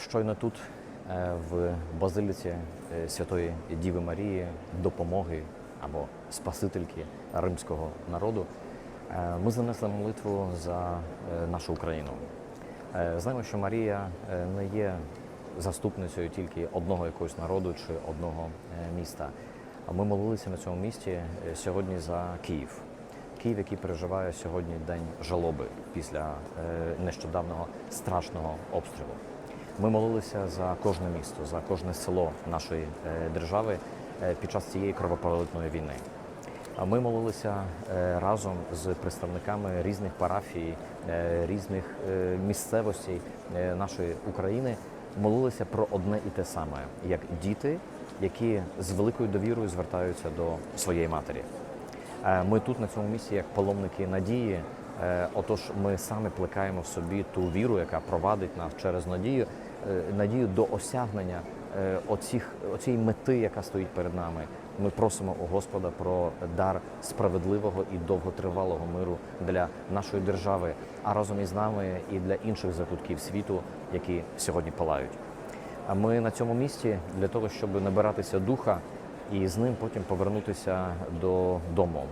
щойно тут, е, в базиліці е, Святої Діви Марії, допомоги або Спасительки римського народу, е, ми занесли молитву за нашу Україну. Знаємо, що Марія не є заступницею тільки одного якогось народу чи одного міста. Ми молилися на цьому місці е, сьогодні за Київ. Київ, який переживає сьогодні день жалоби після нещодавнього страшного обстрілу. Ми молилися за кожне місто, за кожне село нашої е, держави е, під час цієї кровопролитної війни. А Ми молилися е, разом з представниками різних парафій, різних місцевостей нашої України. Молилися про одне і те саме, як діти, які з великою довірою звертаються до своєї матері. Ми тут на цьому місці, як паломники надії. Е, Отож, ми саме плекаємо в собі ту віру, яка провадить нас через надію, е, надію до осягнення е, оцих, оцієї мети, яка стоїть перед нами. Ми просимо у Господа про дар справедливого і довготривалого миру для нашої держави, а разом із нами і для інших закутків світу, які сьогодні палають. А ми на цьому місці для того, щоб набиратися духа і з ним потім повернутися додому,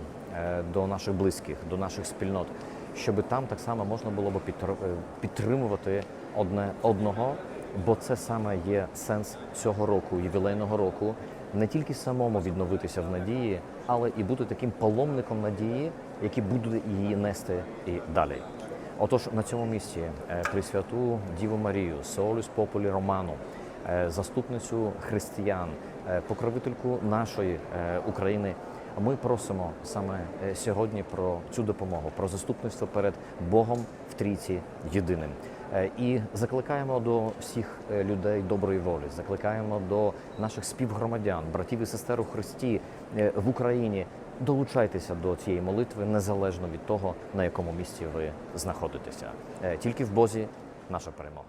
до наших близьких, до наших спільнот, щоб там так само можна було б е, підтримувати одне одного, бо це саме є сенс цього року, ювілейного року, не тільки самому відновитися в надії, але і бути таким паломником надії, який буде її нести і далі. Отож, на цьому місці е, Пресвяту Діву Марію, Сеолюс Популі Роману, заступницю християн, е, покровительку нашої е, України. Ми просимо саме е, сьогодні про цю допомогу, про заступництво перед Богом в трійці єдиним. Е, І закликаємо до всіх е, людей доброї волі, закликаємо до наших співгромадян, братів і сестер у Христі е, в Україні. Долучайтеся до цієї молитви незалежно від того, на якому місці ви знаходитеся. Е, Тільки в Бозі наша перемога.